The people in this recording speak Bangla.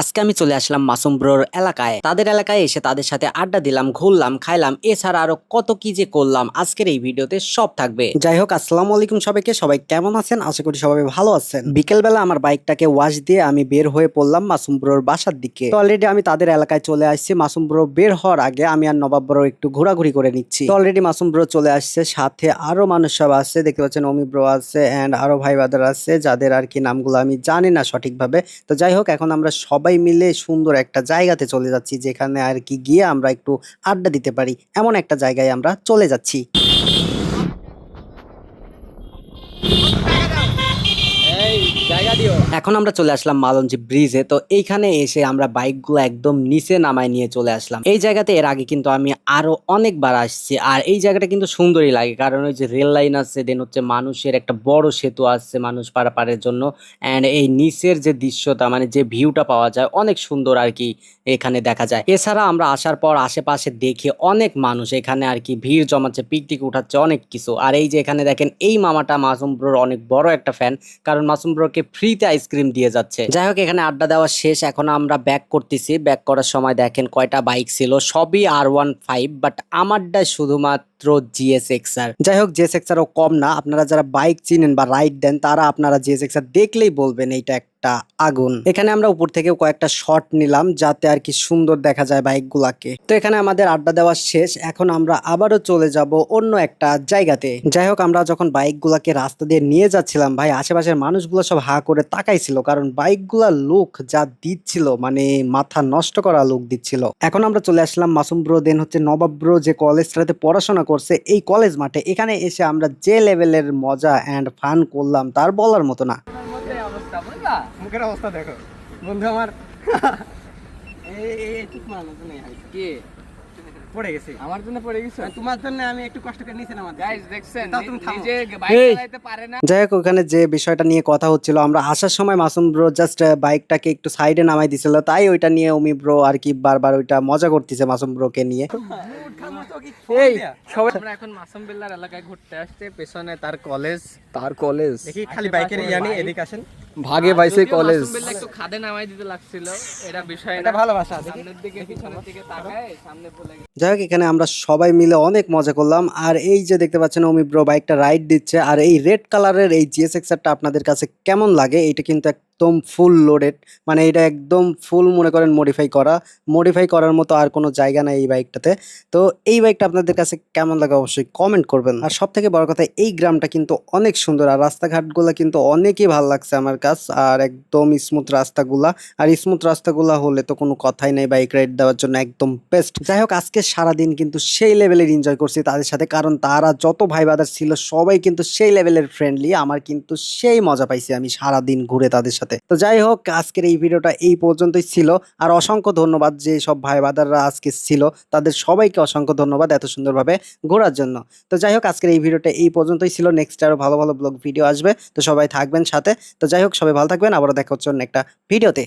আজকে আমি চলে আসলাম মাসুম ব্রোর এলাকায়। তাদের এলাকায় এসে তাদের সাথে আড্ডা দিলাম, ঘুরলাম, খাইলাম। এছাড়া আরও কত কি যে করলাম, আজকের এই ভিডিওতে সব থাকবে। যাই হোক, আসসালামু আলাইকুম সবাইকে। সবাই কেমন আছেন? আশা করি সবাই ভালো আছেন। বিকেলবেলা আমার বাইকটাকে ওয়াশ দিয়ে আমি বের হয়ে পড়লাম মাসুম ব্রোর বাসার দিকে। তো অলরেডি আমি তাদের এলাকায় চলে আসছি। মাসুম ব্রো বের হওয়ার আগে আমি আর নবাব ব্রো একটু ঘোরাঘুরি করে নিচ্ছি। তো অলরেডি মাসুম ব্রো চলে আসছে। সাথে আরও মানুষ সব আছে। দেখতে পাচ্ছেন অমি ব্রো আছে অ্যান্ড আরও ভাই বাদার আছে, যাদের আর কি নামগুলো আমি জানি না সঠিকভাবে। তো যাই হোক, এখন আমরা সবাই মিলে সুন্দর একটা জায়গাতে চলে যাচ্ছি, যেখানে আর কি গিয়ে আমরা একটু আড্ডা দিতে পারি। এমন একটা জায়গায় আমরা চলে যাচ্ছি। এখন আমরা চলে আসলাম মালঞ্জি ব্রিজে। তো এইখানে এসে আমরা বাইকগুলো একদম নিচে নামায় নিয়ে চলে আসলাম। এই জায়গাতে এর আগে কিন্তু আমি আরও অনেকবার আসছি। আর এই জায়গাটা কিন্তু সুন্দরই লাগে, কারণ ওই যে রেল লাইন আছে দেন হচ্ছে মানুষের একটা বড় সেতু আছে মানুষ পারাপারের জন্য। অ্যান্ড এই নিচের যে দৃশ্যটা মানে যে ভিউটা পাওয়া যায়, অনেক সুন্দর আর কি এখানে দেখা যায়। এছাড়া আমরা আসার পর আশেপাশে দেখে অনেক মানুষ এখানে আর কি ভিড় জমাচ্ছে পিকনিক উঠাচ্ছে, অনেক কিছু। আর এই যে এখানে দেখেন, এই মামাটা মাসুম ব্রোর অনেক বড় একটা ফ্যান কারণ মাসুম ব্রোকে ফ্রিতে আইসক্রিম দিয়ে যাচ্ছে। যাই হোক, এখানে আড্ডা দেওয়া শেষ। এখন আমরা ব্যাক করতেছি। ব্যাক করার সময় দেখেন কয়টা বাইক ছিল। সবই আর ওয়ান ফাইভ বাট আমারটা শুধুমাত্র জিএস এক্সার যাই হোক জিএস এক্সারও কম না। আপনারা যারা বাইক চিনেন বা রাইড দেন, তারা আপনারা জিএস এক্সার দেখলেই বলবেন এইটা একটা আগুন। এখানে আমরা উপর থেকে কয়েকটা শট নিলাম যাতে আর কি সুন্দর দেখা যায় বাইকগুলাকে। তো এখানে আমাদের আড্ডা দেওয়া শেষ। এখন আমরা আবারও চলে যাব অন্য একটা জায়গাতে। যাই হোক, আমরা যখন বাইকগুলাকে রাস্তা দিয়ে নিয়ে যাচ্ছিলাম, ভাই, আশেপাশের মানুষগুলো সব হা করে তাকাইছিল কারণ বাইকগুলা লুক যা দিচ্ছিল মানে মাথা নষ্ট করা লুক দিচ্ছিল। এখন আমরা চলে আসলাম মাসুম ব্রো দেন হচ্ছে নবাব ব্রো যে কলেজটাতে পড়াশোনা করছে এই কলেজ মাঠে। এখানে এসে আমরা যে লেভেলের মজা অ্যান্ড ফান করলাম, তার বলার মতো না। অবস্থা মুখের অবস্থা দেখো। বন্ধু আমার। এই এই একটু মারলো তো নেই হাই। কে? পড়ে গেছে। আমার জন্য পড়ে গেছো? তোমার জন্য আমি একটু কষ্ট করে নিয়েছিলাম গাইস দেখছেন তাও তুমি থামো। নিজে বাইক চালাতে পারে না। যাই হোক ওখানে যে বিষয়টা নিয়ে কথা হচ্ছিল আমরা আসার সময় মাসুম ব্রো জাস্ট বাইকটাকে একটু সাইডে নামাই দিছিল তাই ওইটা নিয়ে উমি ব্রো আর কি বারবার ওইটা মজা করতেছে মাসুম ব্রোকে নিয়ে। এই সবাই আমরা এখন মাসুম বিল্লার এলাকায় ঘুরতে আসছে পেছনে তার কলেজ তার কলেজ দেখি খালি বাইকের ইয়ানি এদিকে আসেন। ভাগে কলেজ মাসুম বিল্লা একটু খাদে নামাই দিতে লাগছিল এটা বিষয় এটা ভালোবাসা সামনের দিকে পিছনের দিকে তাকায় সামনে বলে যাই হোক এখানে আমরা সবাই মিলে অনেক মজা করলাম। আর এই যে দেখতে পাচ্ছেন অমি ব্রো বাইকটা রাইড দিচ্ছে। আর এই রেড কালারের এই জিএস এক্সারটা আপনাদের কাছে কেমন লাগে এটা কিন্তু একদম ফুল লোডেড মানে এটা একদম ফুল মনে করেন মডিফাই করা। মডিফাই করার মতো আর কোনো জায়গা নাই এই বাইকটাতে তো এই বাইকটা আপনাদের কাছে কেমন লাগে অবশ্যই কমেন্ট করবেন। আর সব থেকে বড় কথা, এই গ্রামটা কিন্তু অনেক সুন্দর আর রাস্তাঘাটগুলো কিন্তু অনেকই ভালো লাগছে আমার কাছে। আর একদম স্মুথ রাস্তাগুলা। আর স্মুথ রাস্তাগুলা হলে তো কোনো কথাই নেই বাইক রাইড দেওয়ার জন্য একদম বেস্ট যাই হোক, আজকে সারাদিন কিন্তু সেই লেভেলের এনজয় করছি তাদের সাথে, কারণ তারা যত ভাই ছিল সবাই কিন্তু সেই লেভেলের ফ্রেন্ডলি আমার কিন্তু সেই মজা পাইছি আমি সারাদিন ঘুরে তাদের সাথে। তো যাই হোক, আজকের এই ভিডিওটা এই পর্যন্তই ছিল। আর অসংখ্য ধন্যবাদ যে সব ভাই বাদাররা আজকে ছিল। তাদের সবাইকে অসংখ্য ধন্যবাদ এত সুন্দরভাবে ঘোরার জন্য। তো যাই হোক, আজকের এই ভিডিওটা এই পর্যন্তই ছিল। নেক্সট আরও ভালো ভালো ব্লগ ভিডিও আসবে। তো সবাই থাকবেন সাথে। তো যাই হোক, সবাই ভালো থাকবেন। আবারও দেখা হচ্ছে অন্য একটা ভিডিওতে।